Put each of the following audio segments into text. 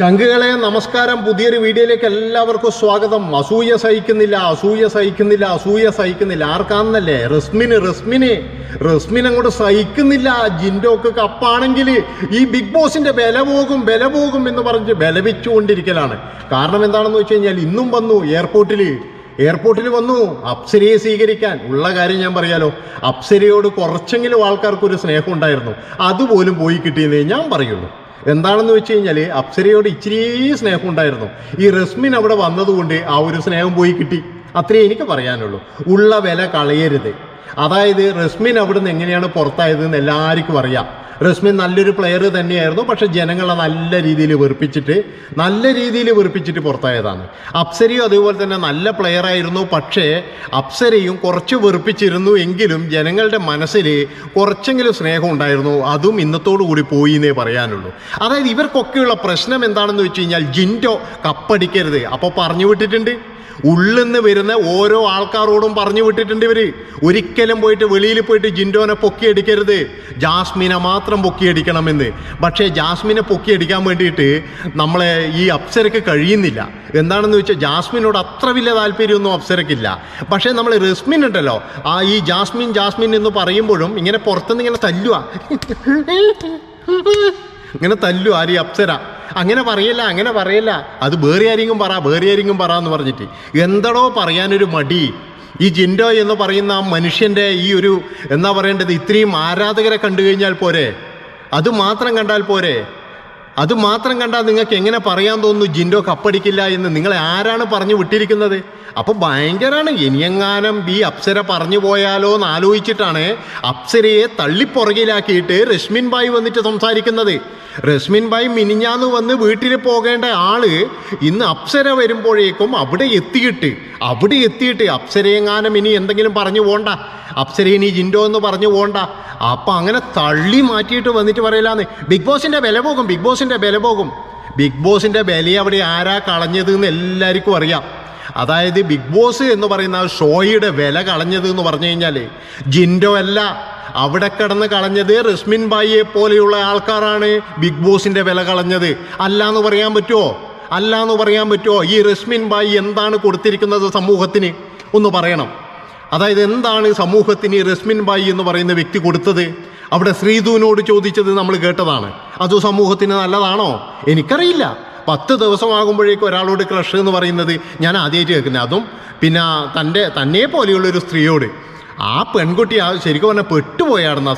ചങ്കുകളെ നമസ്കാരം പുതിയൊരു വീഡിയോയിലേക്ക് എല്ലാവർക്കും സ്വാഗതം. അസൂയ സഹിക്കുന്നില്ല അസൂയ സഹിക്കുന്നില്ല അസൂയ സഹിക്കുന്നില്ല. ആർക്കാന്നല്ലേ? റസ്മിന് റസ്മിന്. റസ്മിൻ അങ്ങോട്ട് സഹിക്കുന്നില്ല. ജിൻഡോക്ക് കപ്പാണെങ്കിൽ ഈ ബിഗ് ബോസിന്റെ ബല പോകും ബല പോകും എന്ന് പറഞ്ഞ് ബലപിച്ചുകൊണ്ടിരിക്കലാണ്. കാരണം എന്താണെന്ന് വെച്ച് കഴിഞ്ഞാൽ ഇന്നും വന്നു എയർപോർട്ടിൽ എയർപോർട്ടിൽ വന്നു അപ്സരയെ സ്വീകരിക്കാൻ. ഉള്ള കാര്യം ഞാൻ പറയാലോ. അപ്സരയോട് കുറച്ചെങ്കിലും ആൾക്കാർക്ക് ഒരു സ്നേഹം ഉണ്ടായിരുന്നു. അതുപോലും പോയി കിട്ടിയെന്നേ ഞാൻ പറയുള്ളൂ. എന്താണെന്ന് വെച്ച് കഴിഞ്ഞാൽ അപ്സരയോട് ഇച്ചിരി സ്നേഹം ഉണ്ടായിരുന്നു ഈ റസ്മിൻ അവിടെ വന്നതുകൊണ്ട് ആ ഒരു സ്നേഹം പോയി കിട്ടി. അത്രേ എനിക്ക് പറയാനുള്ളൂ. ഉള്ള വില കളയരുത്. അതായത് റസ്മിൻ അവിടുന്ന് എങ്ങനെയാണ് പുറത്തായതെന്ന് എല്ലാവർക്കും അറിയാം. റസ്മിൻ നല്ലൊരു പ്ലെയർ തന്നെയായിരുന്നു. പക്ഷെ ജനങ്ങളെ നല്ല രീതിയിൽ വെറുപ്പിച്ചിട്ട് നല്ല രീതിയിൽ വെറുപ്പിച്ചിട്ട് പുറത്തായതാണ്. അപ്സരയും അതുപോലെ തന്നെ നല്ല പ്ലെയർ ആയിരുന്നു. പക്ഷേ അപ്സരയും കുറച്ച് വെറുപ്പിച്ചിരുന്നു എങ്കിലും ജനങ്ങളുടെ മനസ്സിൽ കുറച്ചെങ്കിലും സ്നേഹം ഉണ്ടായിരുന്നു. അതും ഇന്നത്തോടു കൂടി പോയി എന്നേ പറയാനുള്ളൂ. അതായത് ഇവർക്കൊക്കെയുള്ള പ്രശ്നം എന്താണെന്ന് വെച്ച് കഴിഞ്ഞാൽ ജിൻഡോ കപ്പടിക്കരുത്. അപ്പോൾ പറഞ്ഞു വിട്ടിട്ടുണ്ട്. ഉള്ളിന്ന് വരുന്ന ഓരോ ആൾക്കാരോടും പറഞ്ഞു വിട്ടിട്ടുണ്ട് ഇവർ. ഒരിക്കലും പോയിട്ട് വെളിയിൽ പോയിട്ട് ജിൻഡോനെ പൊക്കിയടിക്കരുത്. ജാസ്മിനെ മാത്രം പൊക്കിയടിക്കണമെന്ന്. പക്ഷേ ജാസ്മിനെ പൊക്കിയടിക്കാൻ വേണ്ടിയിട്ട് നമ്മളെ ഈ അപ്സരക്ക് കഴിയുന്നില്ല. എന്താണെന്ന് വെച്ചാൽ ജാസ്മിനോട് അത്ര വലിയ താല്പര്യമൊന്നും അപ്സരക്കില്ല. പക്ഷേ നമ്മൾ റസ്മിൻ ഉണ്ടല്ലോ. ആ ഈ ജാസ്മിൻ ജാസ്മിൻ എന്ന് പറയുമ്പോഴും ഇങ്ങനെ പുറത്തുനിന്ന് ഇങ്ങനെ തല്ലുക ഇങ്ങനെ തല്ലു ആരി അപ്സര? അങ്ങനെ പറയല്ല അങ്ങനെ പറയല്ല. അത് വേറെ ആരെങ്കിലും പറ വേറെ ആരെങ്കിലും പറ എന്ന് പറഞ്ഞിട്ട്. എന്തടോ പറയാനൊരു മടി. ഈ ജിൻഡോ എന്ന് പറയുന്ന ആ മനുഷ്യന്റെ ഈ ഒരു എന്താ പറയേണ്ടത് ഇത്രയും ആരാധകരെ കണ്ടു കഴിഞ്ഞാൽ പോരെ? അത് മാത്രം കണ്ടാൽ പോരെ? അത് മാത്രം കണ്ടാൽ നിങ്ങൾക്ക് എങ്ങനെ പറയാൻ തോന്നുന്നു ജിൻഡോ കപ്പടിക്കില്ല എന്ന് നിങ്ങളെ ആരാണ് പറഞ്ഞു വിട്ടിരിക്കുന്നത്? അപ്പോൾ ഭയങ്കരമാണ് ഇനിയെങ്ങാനും ബി അപ്സര പറഞ്ഞു പോയാലോ എന്ന് ആലോചിച്ചിട്ടാണ് അപ്സരയെ തള്ളിപ്പുറകിലാക്കിയിട്ട് രശ്മിൻ ബായി വന്നിട്ട് സംസാരിക്കുന്നത്. രശ്മിൻ ബായി മിനിഞ്ഞാന്ന് വന്ന് വീട്ടിൽ പോകേണ്ട ആൾ ഇന്ന് അപ്സര വരുമ്പോഴേക്കും അവിടെ എത്തിയിട്ട് അവിടെ എത്തിയിട്ട് അപ്സരയെങ്ങാനും ഇനി എന്തെങ്കിലും പറഞ്ഞു പോണ്ട. അപ്സര ഇനി ജിൻഡോ എന്ന് പറഞ്ഞു പോണ്ട. അപ്പം അങ്ങനെ തള്ളി മാറ്റിയിട്ട് വന്നിട്ട് പറയലാന്ന്. ബിഗ് ബോസിന്റെ വില പോകും ബിഗ് ബോസിന്റെ വില പോകും. ബിഗ് ബോസിന്റെ വില അവിടെ ആരാ കളഞ്ഞത് എന്ന് എല്ലാവർക്കും അറിയാം. അതായത് ബിഗ് ബോസ് എന്ന് പറയുന്ന ഷോയുടെ വില കളഞ്ഞത് എന്ന് പറഞ്ഞു കഴിഞ്ഞാൽ ജിൻഡോ അല്ല. അവിടെ കിടന്ന് കളഞ്ഞത് റസ്മിൻ ബായിയെ പോലെയുള്ള ആൾക്കാരാണ് ബിഗ് ബോസിന്റെ വില കളഞ്ഞത്. അല്ല എന്ന് പറയാൻ പറ്റുമോ അല്ല എന്ന് പറയാൻ പറ്റുമോ ഈ റസ്മിൻ ബായി എന്താണ് കൊടുത്തിരിക്കുന്നത് സമൂഹത്തിന്? ഒന്ന് പറയണം. അതായത് എന്താണ് സമൂഹത്തിന് ഈ റസ്മിൻ ബായി എന്ന് പറയുന്ന വ്യക്തി കൊടുത്തത്? അവിടെ ശ്രീധുവിനോട് ചോദിച്ചത് നമ്മൾ കേട്ടതാണ്. അത് സമൂഹത്തിന് നല്ലതാണോ? എനിക്കറിയില്ല. പത്ത് ദിവസമാകുമ്പോഴേക്കും ഒരാളോട് ക്രഷ് എന്ന് പറയുന്നത് ഞാൻ ആദ്യമായിട്ട് കേൾക്കുന്നത്. അതും പിന്നെ തന്റെ തന്നെ പോലെയുള്ളൊരു സ്ത്രീയോട്. ആ പെൺകുട്ടി ആ ശരിക്കും പറഞ്ഞാൽ പെട്ടുപോയായിരുന്നു ആ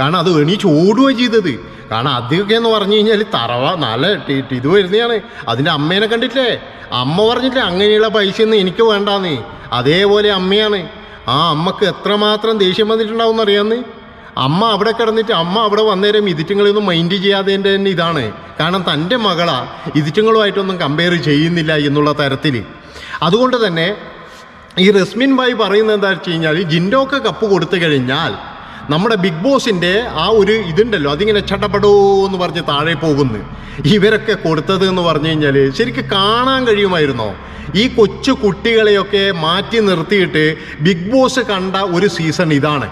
കാരണം അത് എണീച്ച് ഓടുകയാണ് ചെയ്തത്. കാരണം അതൊക്കെ എന്ന് പറഞ്ഞു കഴിഞ്ഞാൽ തറവ നല്ല ഇത് വരുന്നതാണ്. അതിന്റെ അമ്മേനെ കണ്ടിട്ടില്ലേ? അമ്മ പറഞ്ഞില്ലേ അങ്ങനെയുള്ള പൈസയൊന്നും എനിക്ക് വേണ്ടാന്ന്. അതേപോലെ അമ്മയാണ്. ആ അമ്മയ്ക്ക് എത്രമാത്രം ദേഷ്യം വന്നിട്ടുണ്ടാവും എന്നറിയാന്ന്? അമ്മ അവിടെ കിടന്നിട്ട് അമ്മ അവിടെ വന്നേരം ഇതിറ്റുങ്ങളൊന്നും മൈൻഡ് ചെയ്യാതെ തന്നെ ഇതാണ്. കാരണം തന്റെ മകളാ ഇതിറ്റുങ്ങളുമായിട്ടൊന്നും കമ്പയർ ചെയ്യുന്നില്ല എന്നുള്ള തരത്തിൽ അതുകൊണ്ട് തന്നെ ഈ റസ്മിൻ ഭായ് പറയുന്നത് എന്താ വെച്ച് കഴിഞ്ഞാൽ ജിൻഡോക്ക് കപ്പ് കൊടുത്തു കഴിഞ്ഞാൽ നമ്മുടെ ബിഗ് ബോസിന്റെ ആ ഒരു ഇതുണ്ടല്ലോ അതിങ്ങനെ ചട്ടപ്പെടോ എന്ന് പറഞ്ഞ് താഴെ പോകുന്നു. ഇവരൊക്കെ കൊടുത്തത് എന്ന് പറഞ്ഞു കഴിഞ്ഞാൽ ശരിക്കും കാണാൻ കഴിയുമായിരുന്നോ? ഈ കൊച്ചു കുട്ടികളെയൊക്കെ മാറ്റി നിർത്തിയിട്ട് ബിഗ് ബോസ് കണ്ട ഒരു സീസൺ ഇതാണ്.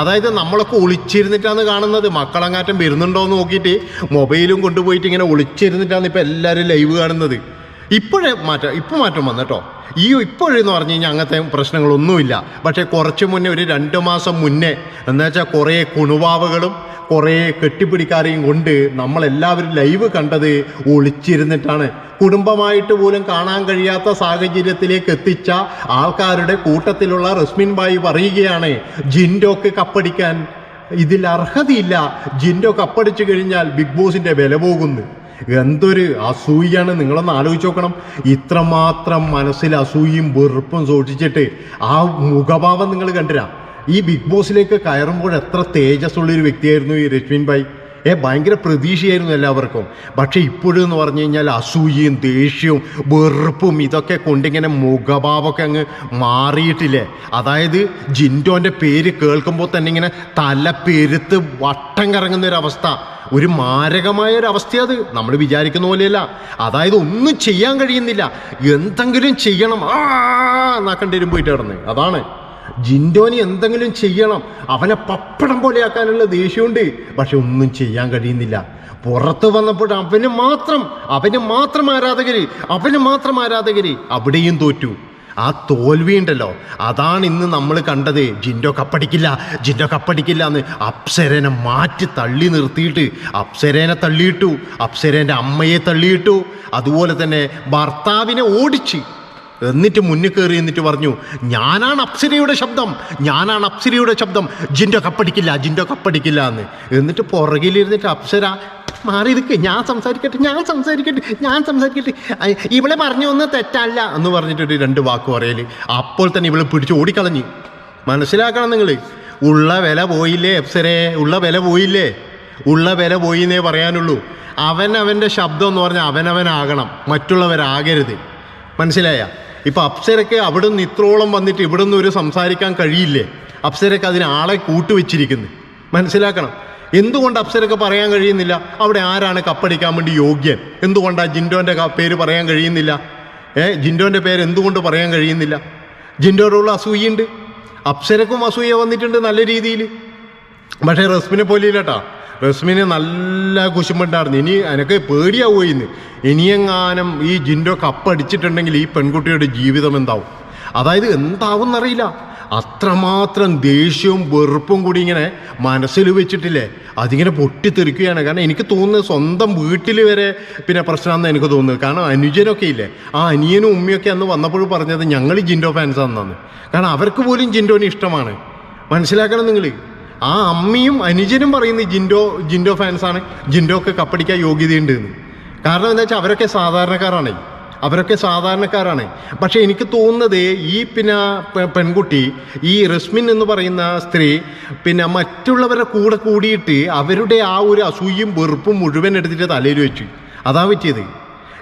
അതായത് നമ്മളൊക്കെ ഒളിച്ചിരുന്നിട്ടാണ് കാണുന്നത്. മക്കളങ്ങാറ്റം വരുന്നുണ്ടോ എന്ന് നോക്കിയിട്ട് മൊബൈലും കൊണ്ടുപോയിട്ട് ഇങ്ങനെ ഒളിച്ചിരുന്നിട്ടാണ് ഇപ്പോൾ എല്ലാവരും ലൈവ് കാണുന്നത്. ഇപ്പോഴേ മാറ്റം ഇപ്പോൾ മാറ്റം വന്നു കേട്ടോ. ഈ ഇപ്പോഴെന്ന് പറഞ്ഞു കഴിഞ്ഞാൽ അങ്ങനത്തെ പ്രശ്നങ്ങളൊന്നുമില്ല. പക്ഷേ കുറച്ച് മുന്നേ ഒരു രണ്ട് മാസം മുന്നേ എന്താ വെച്ചാൽ കുറേ കുണുവാവുകളും കുറേ കെട്ടിപ്പിടിക്കാരെയും കൊണ്ട് നമ്മളെല്ലാവരും ലൈവ് കണ്ടത് ഒളിച്ചിരുന്നിട്ടാണ്. കുടുംബമായിട്ട് പോലും കാണാൻ കഴിയാത്ത സാഹചര്യത്തിലേക്ക് എത്തിച്ച ആൾക്കാരുടെ കൂട്ടത്തിലുള്ള റസ്മിൻ ബായി പറയുകയാണ് ജിൻഡോക്ക് കപ്പടിക്കാൻ ഇതിൽ അർഹതയില്ല. ജിൻഡോ കപ്പടിച്ചു കഴിഞ്ഞാൽ ബിഗ് ബോസിന്റെ വില പോകുന്നു. എന്തൊരു അസൂയാണ് നിങ്ങളൊന്ന് ആലോചിച്ച് നോക്കണം. ഇത്രമാത്രം മനസ്സിൽ അസൂയയും വെറുപ്പും സൂക്ഷിച്ചിട്ട് ആ മുഖഭാവം നിങ്ങൾ കണ്ടിരാ? ഈ ബിഗ് ബോസിലേക്ക് കയറുമ്പോൾ എത്ര തേജസ്സുള്ളൊരു വ്യക്തിയായിരുന്നു ഈ രശ്മിൻ ഭായ്. ഏ ഭയങ്കര പ്രതീക്ഷയായിരുന്നു എല്ലാവർക്കും. പക്ഷേ ഇപ്പോഴെന്ന് പറഞ്ഞു കഴിഞ്ഞാൽ അസൂയയും ദേഷ്യവും വെറുപ്പും ഇതൊക്കെ കൊണ്ടിങ്ങനെ മുഖഭാവമൊക്കെ അങ്ങ് മാറിയിട്ടില്ലേ? അതായത് ജിൻഡോന്റെ പേര് കേൾക്കുമ്പോൾ തന്നെ ഇങ്ങനെ തല പെരുത്ത് വട്ടം കറങ്ങുന്ന ഒരു അവസ്ഥ ഒരു മാരകമായ ഒരു അവസ്ഥ അത് നമ്മൾ വിചാരിക്കുന്ന പോലെയല്ല. അതായത് ഒന്നും ചെയ്യാൻ കഴിയുന്നില്ല. എന്തെങ്കിലും ചെയ്യണം. ആ എന്നാക്കേണ്ടി വരും പോയിട്ട് കിടന്ന്. അതാണ്. ജിൻഡോനി എന്തെങ്കിലും ചെയ്യണം. അവനെ പപ്പടം പോലെയാക്കാനുള്ള ദേഷ്യമുണ്ട്. പക്ഷെ ഒന്നും ചെയ്യാൻ കഴിയുന്നില്ല. പുറത്ത് വന്നപ്പോൾ അവന് മാത്രം അവന് മാത്രം ആരാധകര് അവന് മാത്രം ആരാധകര് അവിടെയും തോറ്റു. ആ തോൽവിയുണ്ടല്ലോ. അതാണ് ഇന്ന് നമ്മൾ കണ്ടത്. ജിൻഡോ കപ്പടിക്കില്ല ജിൻഡോ കപ്പടിക്കില്ല എന്ന് അപ്സരനെ മാറ്റി തള്ളി നിർത്തിയിട്ട് അപ്സരേനെ തള്ളിയിട്ടു അപ്സരേന്റെ അമ്മയെ തള്ളിയിട്ടു അതുപോലെ തന്നെ ഭർത്താവിനെ ഓടിച്ച് എന്നിട്ട് മുന്നിൽ കയറി എന്നിട്ട് പറഞ്ഞു ഞാനാണ് അപ്സരയുടെ ശബ്ദം ഞാനാണ് അപ്സരയുടെ ശബ്ദം. ജിൻഡോ കപ്പടിക്കില്ല ജിൻഡോ കപ്പടിക്കില്ല എന്ന്. എന്നിട്ട് പുറകിലിരുന്നിട്ട് അപ്സര മാറി നിൽക്കുക ഞാൻ സംസാരിക്കട്ടെ ഞാൻ സംസാരിക്കട്ടെ ഞാൻ സംസാരിക്കട്ടെ. ഇവളെ പറഞ്ഞു ഒന്ന് തെറ്റല്ല എന്ന് പറഞ്ഞിട്ട് രണ്ട് വാക്ക് പറയൽ. അപ്പോൾ തന്നെ ഇവളെ പിടിച്ച് ഓടിക്കളഞ്ഞു. മനസ്സിലാക്കണം നിങ്ങൾ ഉള്ള വില പോയില്ലേ അപ്സരേ? ഉള്ള വില പോയില്ലേ? ഉള്ള വില പോയി എന്നേ പറയാനുള്ളൂ. അവൻ അവന്റെ ശബ്ദം എന്ന് പറഞ്ഞാൽ അവനവനാകണം മറ്റുള്ളവരാകരുത്. മനസ്സിലായ? ഇപ്പൊ അപ്സരക്ക് അവിടെ നിന്ന് ഇത്രോളം വന്നിട്ട് ഇവിടെ നിന്ന് ഒരു സംസാരിക്കാൻ കഴിയില്ലേ? അപ്സരക്ക് അതിന് ആളെ കൂട്ടുവെച്ചിരിക്കുന്നു. മനസ്സിലാക്കണം? എന്തുകൊണ്ട് അപ്സരക്ക് പറയാൻ കഴിയുന്നില്ല? അവിടെ ആരാണ് കപ്പടിക്കാൻ വേണ്ടി യോഗ്യൻ? എന്തുകൊണ്ടാണ് ജിൻഡോന്റെ പേര് പറയാൻ കഴിയുന്നില്ല? ഏ ജിൻഡോന്റെ പേര് എന്തുകൊണ്ട് പറയാൻ കഴിയുന്നില്ല? ജിൻഡോടുള്ള അസൂയുണ്ട്. അപ്സരക്കും അസൂയ വന്നിട്ടുണ്ട് നല്ല രീതിയിൽ. പക്ഷേ റസ്മിനെ പോലെ ഇല്ലട്ടാ റസ്മിന് നല്ല കുശുമ്പുണ്ടായിരുന്നു. ഇനി എനക്ക് പേടിയാവുമോ ഇന്ന്? ഇനിയെങ്ങാനും ഈ ജിൻഡോ കപ്പടിച്ചിട്ടുണ്ടെങ്കിൽ ഈ പെൺകുട്ടിയുടെ ജീവിതം എന്താവും? അതായത് എന്താവും എന്നറിയില്ല അത്രമാത്രം ദേഷ്യവും വെറുപ്പും കൂടി ഇങ്ങനെ മനസ്സിൽ വെച്ചിട്ടില്ലേ? അതിങ്ങനെ പൊട്ടിത്തെറിക്കുകയാണ്. കാരണം എനിക്ക് തോന്നുന്നത് സ്വന്തം വീട്ടിൽ വരെ പിന്നെ പ്രശ്നമാണെന്ന് എനിക്ക് തോന്നുന്നത് കാരണം അനുജനൊക്കെ ഇല്ലേ? ആ അനിയനും ഉമ്മയൊക്കെ അന്ന് വന്നപ്പോൾ പറഞ്ഞത് ഞങ്ങൾ ജിൻഡോ ഫാൻസ് ആണെന്നാണ്. കാരണം അവർക്ക് പോലും ജിൻഡോനെ ഇഷ്ടമാണ്. മനസ്സിലാക്കണം നിങ്ങൾ ആ അമ്മയും അനുജനും പറയുന്നത് ജിൻഡോ ജിൻഡോ ഫാൻസാണ് ജിൻഡോക്ക് കപ്പടിക്കാൻ യോഗ്യതയുണ്ട് എന്ന്. കാരണം എന്താ വെച്ചാൽ അവരൊക്കെ സാധാരണക്കാരാണ്. അവരൊക്കെ സാധാരണക്കാരാണ്. പക്ഷേ എനിക്ക് തോന്നുന്നത് ഈ പിന്നെ പെൺകുട്ടി ഈ റസ്മിൻ എന്ന് പറയുന്ന സ്ത്രീ പിന്നെ മറ്റുള്ളവരുടെ കൂടെ കൂടിയിട്ട് അവരുടെ ആ ഒരു അസൂയും വെറുപ്പും മുഴുവൻ എടുത്തിട്ട് തലയിൽ വെച്ചു. അതാ പറ്റിയത്.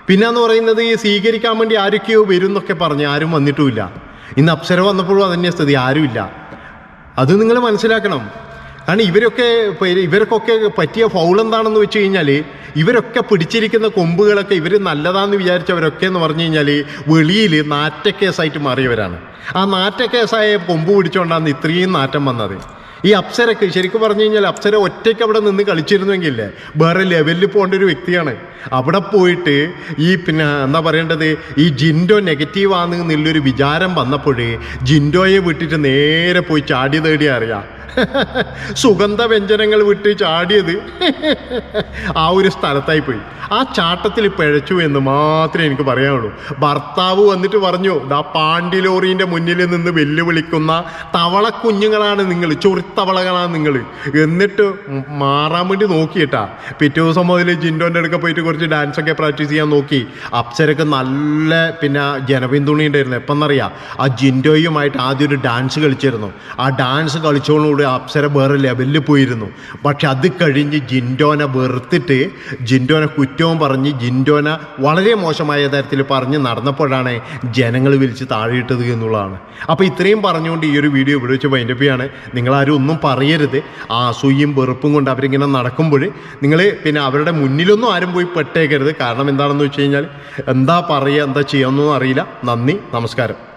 പിന്നെ എന്ന് പറയുന്നത് ഈ സ്വീകരിക്കാൻ വേണ്ടി ആരൊക്കെയോ വരും എന്നൊക്കെ പറഞ്ഞ് ആരും വന്നിട്ടുമില്ല. ഇന്ന് അപ്സര വന്നപ്പോഴും അതന്നെ സ്ഥിതി ആരുമില്ല. അത് നിങ്ങൾ മനസ്സിലാക്കണം. കാരണം ഇവരൊക്കെ ഇവർക്കൊക്കെ പറ്റിയ ഫൗൾ എന്താണെന്ന് വെച്ച് കഴിഞ്ഞാൽ ഇവരൊക്കെ പിടിച്ചിരിക്കുന്ന കൊമ്പുകളൊക്കെ ഇവർ നല്ലതാന്ന് വിചാരിച്ചവരൊക്കെ എന്ന് പറഞ്ഞു കഴിഞ്ഞാൽ വെളിയിൽ നാറ്റക്കേസായിട്ട് മാറിയവരാണ്. ആ നാറ്റക്കേസായ കൊമ്പ് പിടിച്ചുകൊണ്ടാണ് ഇത്രയും നാറ്റം വന്നത്. ഈ അപ്സരക്ക് ശരിക്കും പറഞ്ഞു കഴിഞ്ഞാൽ അപ്സര ഒറ്റയ്ക്ക് അവിടെ നിന്ന് കളിച്ചിരുന്നെങ്കിലേ വേറെ ലെവലിൽ പോകേണ്ട ഒരു വ്യക്തിയാണ്. അവിടെ പോയിട്ട് ഈ പിന്നെ എന്താ പറയേണ്ടത്? ഈ ജിൻഡോ നെഗറ്റീവ് ആണെന്നുള്ളൊരു വിചാരം വന്നപ്പോഴേ ജിൻഡോയെ വിട്ടിട്ട് നേരെ പോയി ചാടി തേടി അറിയാം. സുഗന്ധ വ്യഞ്ജനങ്ങൾ വിട്ട് ചാടിയത് ആ ഒരു സ്ഥലത്തായി പോയി. ആ ചാട്ടത്തിൽ പിഴച്ചു എന്ന് മാത്രമേ എനിക്ക് പറയാനുള്ളൂ. ഭർത്താവ് വന്നിട്ട് പറഞ്ഞു ദാ പാണ്ടി ലോറീന്റെ മുന്നിൽ നിന്ന് വെല്ലുവിളിക്കുന്ന തവളക്കുഞ്ഞുങ്ങളാണ് നിങ്ങൾ ചൊറിത്തവളകളാണ് നിങ്ങൾ. എന്നിട്ട് മാറാൻ വേണ്ടി നോക്കിയിട്ടാ. പിറ്റേ ദിവസം മുതൽ ജിൻഡോന്റെ അടുക്ക പോയിട്ട് കുറച്ച് ഡാൻസൊക്കെ പ്രാക്ടീസ് ചെയ്യാൻ നോക്കി. അപ്സരക്ക് നല്ല പിന്നെ ജനപിന്തുണയുണ്ടായിരുന്നു. എപ്പം എന്നറിയാം ആ ജിൻഡോയുമായിട്ട് ആദ്യം ഒരു ഡാൻസ് കളിച്ചിരുന്നു. ആ ഡാൻസ് കളിച്ചോടുകൂടി അപ്സര വേറെ ലെവലിൽ പോയിരുന്നു. പക്ഷെ അത് കഴിഞ്ഞ് ജിൻഡോനെ വെറുത്തിട്ട് ജിൻഡോനെ കുറ്റവും പറഞ്ഞ് ജിൻഡോനെ വളരെ മോശമായ തരത്തിൽ പറഞ്ഞ് നടന്നപ്പോഴാണ് ജനങ്ങൾ വിളിച്ച് താഴെയിട്ടത് എന്നുള്ളതാണ്. അപ്പോൾ ഇത്രയും പറഞ്ഞുകൊണ്ട് ഈ ഒരു വീഡിയോ ഇവിടെ വെച്ച് വൈൻഡപ്പിയാണ് നിങ്ങളാരും ഒന്നും പറയരുത്. ആ അസൂയും വെറുപ്പും കൊണ്ട് അവരിങ്ങനെ നടക്കുമ്പോൾ നിങ്ങൾ പിന്നെ അവരുടെ മുന്നിലൊന്നും ആരും പോയി പെട്ടേക്കരുത്. കാരണം എന്താണെന്ന് വെച്ച് കഴിഞ്ഞാൽ എന്താ പറയുക എന്താ ചെയ്യാമെന്നൊന്നും അറിയില്ല. നന്ദി നമസ്കാരം.